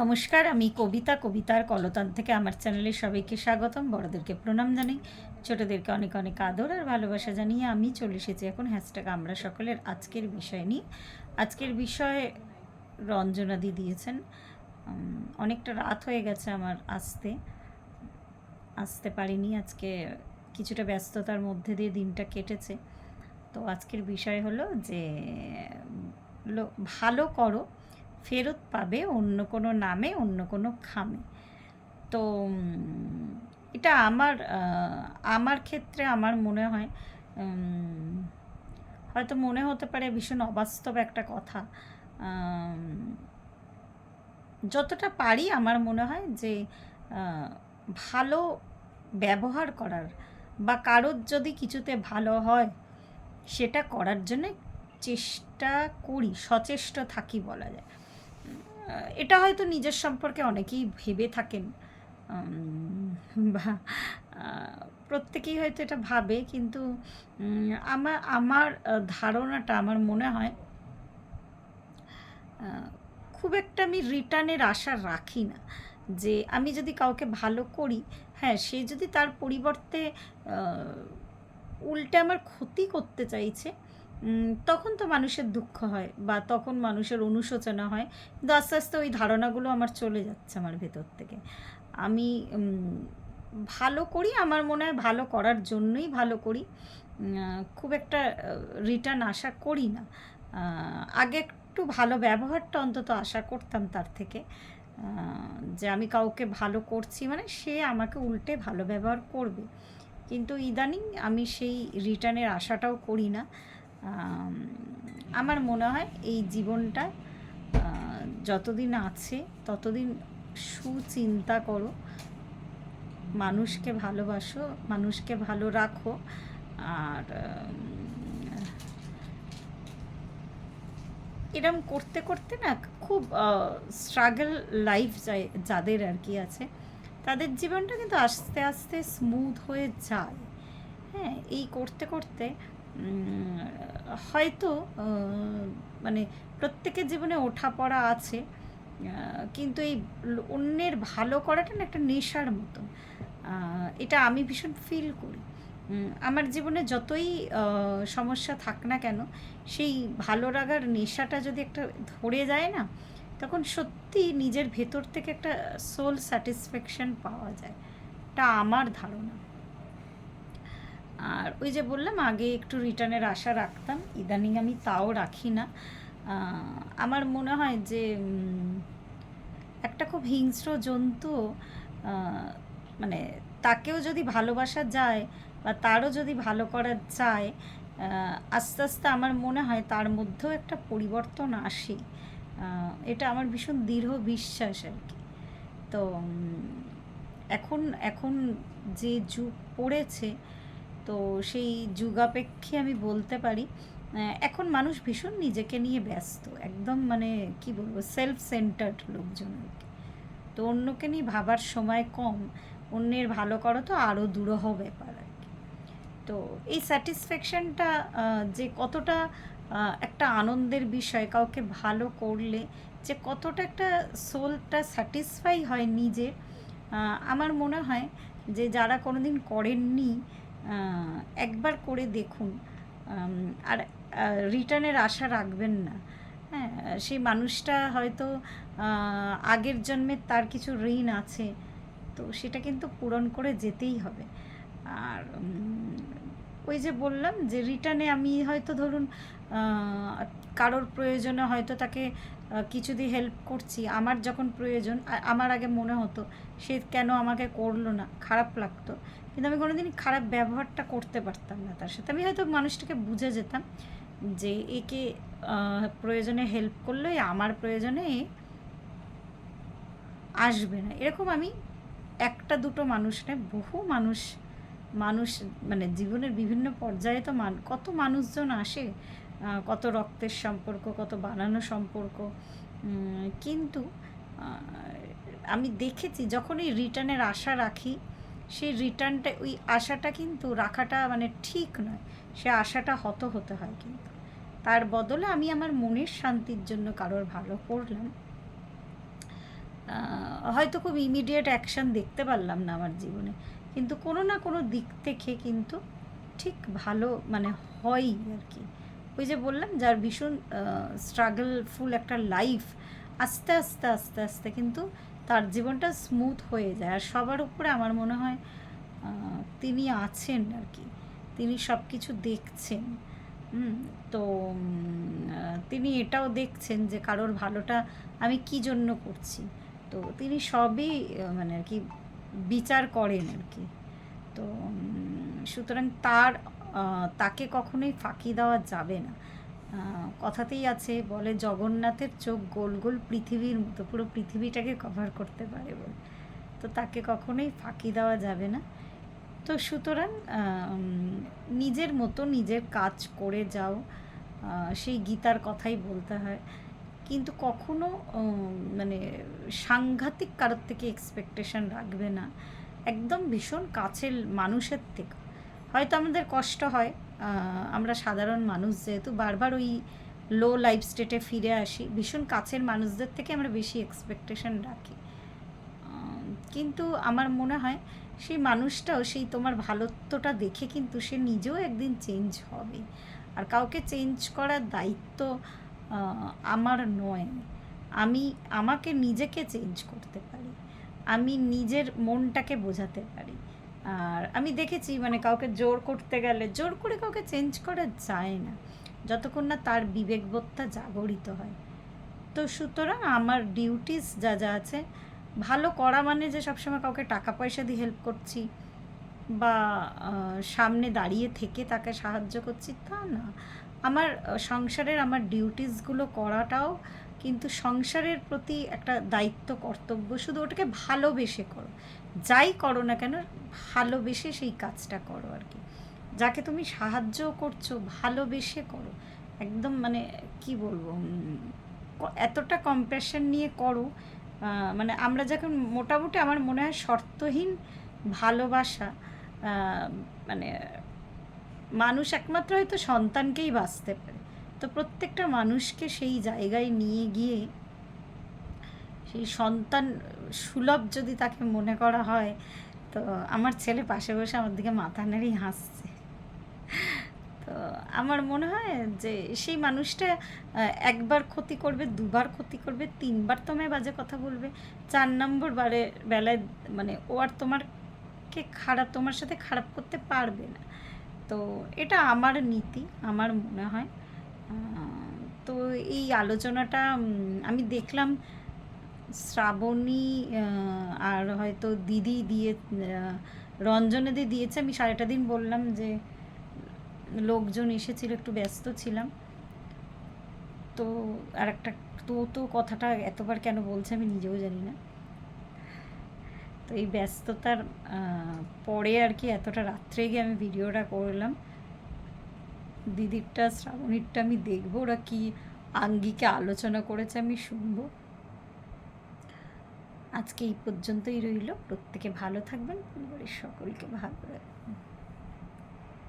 নমস্কার, আমি কবিতা। কবিতার কলতান থেকে আমার চ্যানেলে সবাইকে স্বাগতম। বড়দেরকে প্রণাম জানাই। ছোটোদেরকে অনেক অনেক আদর আর ভালোবাসা জানিয়ে আমি চলে এসেছি এখন হ্যাশট্যাগ আমরা সকলের আজকের বিষয় নিয়ে। আজকের বিষয় রঞ্জনাদি দিয়েছেন। অনেকটা রাত হয়ে গেছে আমার আসতে। আসতে পারিনি, আজকে কিছুটা ব্যস্ততার মধ্যে দিয়ে দিনটা কেটেছে। তো আজকের বিষয় হলো যে ভালো করো। ফেরত পাবে অন্য কোনো নামে, অন্য কোনো খামে। তো এটা আমার আমার ক্ষেত্রে আমার মনে হয় হয়তো মনে হতে পারে ভীষণ অবাস্তব একটা কথা। যতটা পারি আমার মনে হয় যে ভালো ব্যবহার করার বা কারোর যদি কিছুতে ভালো হয়, সেটা করার জন্য চেষ্টা করি, সচেষ্ট থাকি বলা যায়। এটা হয়তো নিজের সম্পর্কে অনেকেই ভেবে থাকেন। বা প্রত্যেকেই হয়তো এটা ভাবে, কিন্তু আমার আমার ধারণাটা, আমার মনে হয় খুব একটা আমি রিটার্নের আশা রাখি না। যে আমি যদি কাউকে ভালো করি হ্যাঁ সে যদি তার পরিবর্তে উল্টে আমার ক্ষতি করতে চাইছে তখন তো মানুষের দুঃখ হয় বা তখন মানুষের অনুশোচনা হয়। কিন্তু আস্তে আস্তে ওই ধারণাগুলো আমার চলে যাচ্ছে আমার ভেতর থেকে। আমি ভালো করি, আমার মনে হয় ভালো করার জন্যই ভালো করি। খুব একটা রিটার্ন আশা করি না। আগে একটু ভালো ব্যবহারটা অন্তত আশা করতাম তার থেকে। যে আমি কাউকে ভালো করছি মানে সে আমাকে উল্টে ভালো ব্যবহার করবে। কিন্তু ইদানিং আমি সেই রিটার্নের আশাটাও করি না। আমার মনে হয় এই জীবনটা যতদিন আছে, ততদিন সুচিন্তা করো। মানুষকে ভালোবাসো, মানুষকে ভালো রাখো, আর এরম করতে করতে না খুব স্ট্রাগল লাইফ যাদের আর কি আছে। তাদের জীবনটা কিন্তু আস্তে আস্তে স্মুথ হয়ে যায়। হ্যাঁ এই করতে করতে হয়তো মানে প্রত্যেকের জীবনে ওঠা পড়া আছে কিন্তু এই অন্যের ভালো করাটা না একটা নেশার মতো এটা আমি ভীষণ ফিল করি। আমার জীবনে যতই সমস্যা থাক না কেন, সেই ভালো লাগার নেশাটা যদি একটা ধরে যায় না, তখন সত্যি নিজের ভেতর থেকে একটা সোল স্যাটিসফ্যাকশন পাওয়া যায়। এটা আমার ধারণা। আর ওই যে বললাম, আগে একটু রিটার্নের আশা রাখতাম। ইদানিং আমি তাও রাখি না। আমার মনে হয় যে একটা খুব হিংস্র জন্তু মানে তাকেও যদি ভালোবাসা যায় বা তারও যদি ভালো করা যায় আস্তে আস্তে আমার মনে হয় তার মধ্যেও একটা পরিবর্তন আসে। এটা আমার ভীষণ দৃঢ় বিশ্বাস আর কি। তো এখন এখন যে যুগ পড়েছে তো সেই যুগাপেক্ষে আমি বলতে পারি এখন মানুষ ভীষণ নিজেকে নিয়ে ব্যস্ত, একদম মানে কি বলব সেলফ সেন্টার্ড লোকজন তো অন্যকে নিয়ে ভাবার সময় কম, অন্যের ভালো করো তো আরও দুরূহ ব্যাপার আর কি। তো এই স্যাটিসফ্যাকশনটা যে কতটা একটা আনন্দের বিষয়, কাউকে ভালো করলে যে কতটা একটা সোলটা স্যাটিসফাই হয় নিজের আমার মনে হয় যে যারা কোনোদিন করেননি একবার করে দেখুন। আর রিটার্নের আশা রাখবেন না। হ্যাঁ সেই মানুষটা হয়তো আগের জন্মে তার কিছু ঋণ আছে, তো সেটা কিন্তু পূরণ করে যেতেই হবে। আর ওই যে বললাম যে রিটার্নে আমি হয়তো ধরুন কারোর প্রয়োজনে হয়তো তাকে কিছু দিয়ে হেল্প করছি। আমার যখন প্রয়োজন আমার আগে মনে হতো, সে কেন আমাকে করল না, খারাপ লাগতো। কিন্তু আমি কোনোদিনই খারাপ ব্যবহারটা করতে পারতাম না তার সাথে। আমি হয়তো মানুষটাকে বুঝে যেতাম যে একে প্রয়োজনে হেল্প করলে আমার প্রয়োজনে আসবে না। এরকম আমি একটা দুটো মানুষ নয়, বহু মানুষ মানুষ মানে জীবনের বিভিন্ন পর্যায়ে তো মান, কত মানুষজন আসে কত রক্তের সম্পর্ক, কত বানানো সম্পর্ক কিন্তু আমি দেখেছি যখন এই রিটার্নের আশা রাখি, সেই রিটার্নটা, ওই আশাটা কিন্তু রাখাটা মানে ঠিক নয়, সে আশাটা হত হতে হয় কিন্তু। তার বদলে আমি আমার মনের শান্তির জন্য কারোর ভালো করলাম। হয়তো খুব ইমিডিয়েট অ্যাকশন দেখতে পারলাম না আমার জীবনে। কিন্তু কোনো না কোনো দিক থেকে কিন্তু ঠিক ভালো মানে হয়ই আর কি। ওই যে বললাম, যার ভীষণ স্ট্রাগলফুল একটা লাইফ আস্তে আস্তে আস্তে আস্তে কিন্তু তার জীবনটা স্মুথ হয়ে যায়। আর সবার উপরে আমার মনে হয় তিনি আছেন আর কি। তিনি সব কিছু দেখছেন তো তিনি এটাও দেখছেন যে কারোর ভালোটা আমি কি জন্য করছি? তো তিনি সবই মানে আর কি বিচার করেন আর কি। তো সুতরাং তার তাকে কখনোই ফাঁকি দেওয়া যাবে না। কথাতেই আছে, বলে জগন্নাথের চোখ গোল গোল পৃথিবীর মতো, পুরো পৃথিবীটাকে কভার করতে পারে বলে। তো তাকে কখনোই ফাঁকি দেওয়া যাবে না। তো সুতরাং নিজের মতো নিজের কাজ করে যাও। সেই গীতার কথাই বলতে হয়। কিন্তু কখনো মানে সাংঘাতিক কারোর থেকে এক্সপেকটেশন রাখবে না। একদম ভীষণ কাছের মানুষের থেকে। হয়তো আমাদের কষ্ট হয় আমরা সাধারণ মানুষ যেহেতু, বারবার ওই লো লাইফ স্টেটে ফিরে আসি। ভীষণ কাছের মানুষদের থেকে আমরা বেশি এক্সপেকটেশন রাখি। কিন্তু আমার মনে হয় সেই মানুষটাও সেই তোমার ভালোত্বটা দেখে কিন্তু সে নিজেও একদিন চেঞ্জ হবে। আর কাউকে চেঞ্জ করার দায়িত্ব আমার নয়। আমি আমাকে নিজেকে চেঞ্জ করতে পারি। আমি নিজের মনটাকে বোঝাতে পারি। আর আমি দেখেছি মানে কাউকে জোর করতে গেলে, জোর করে কাউকে চেঞ্জ করা যায় না। যতক্ষণ না তার বিবেকবোধটা জাগরিত হয়। তো সুতরাং আমার ডিউটিস যা যা আছে, ভালো করা মানে যে সবসময় কাউকে টাকা পয়সা দিয়ে হেল্প করছি বা সামনে দাঁড়িয়ে থেকে তাকে সাহায্য করছি তা না। আমার সংসারের আমার ডিউটিসগুলো করাটাও কিন্তু সংসারের প্রতি একটা দায়িত্ব, কর্তব্য, শুধু ওটাকে ভালোবেসে করো। যাই করো না কেন, ভালোবেসে সেই কাজটা করো আর কি। যাকে তুমি সাহায্য করছ, ভালোবেসে করো। একদম মানে কি বলব এতটা কম্প্যাশন নিয়ে করো মানে আমরা যখন মোটামুটি আমার মনে হয় শর্তহীন ভালোবাসা মানে মানুষ একমাত্র হয়তো সন্তানকেই বাঁচতে পারে। তো প্রত্যেকটা মানুষকে সেই জায়গায় নিয়ে গিয়ে সেই সন্তান সুলভ যদি তাকে মনে করা হয়, তো আমার ছেলে পাশে বসে আমার দিকে মাথা নেড়েই হাসছে। তো আমার মনে হয় যে সেই মানুষটা একবার ক্ষতি করবে, দুবার ক্ষতি করবে, তিনবার তোমায় বাজে কথা বলবে, চার নম্বর বারে বেলায় মানে ও আর তোমারকে খারাপ, তোমার সাথে খারাপ করতে পারবে না। তো এটা আমার নীতি, আমার মনে হয়। তো এই আলোচনাটা আমি দেখলাম শ্রাবণী আর হয়তো দিদি দিয়ে রঞ্জনাদি দিয়েছে। আমি সারাটা দিন বললাম যে, লোকজন এসেছিল, একটু ব্যস্ত ছিলাম। তো আর একটা তো তো কথাটা এতবার কেন বলছে আমি নিজেও জানি না। তো এই ব্যস্ততার পরে আর কি এতটা রাত্রে গিয়ে আমি ভিডিওটা করলাম। দিদিরটা, শ্রাবণীরটা আমি দেখব, ওরা কি আঙ্গিকে আলোচনা করেছে আমি শুনব। আজকে এই পর্যন্তই রইল। প্রত্যেকে ভালো থাকবেন। পরিবারের সকলকে ভালো রাখবেন।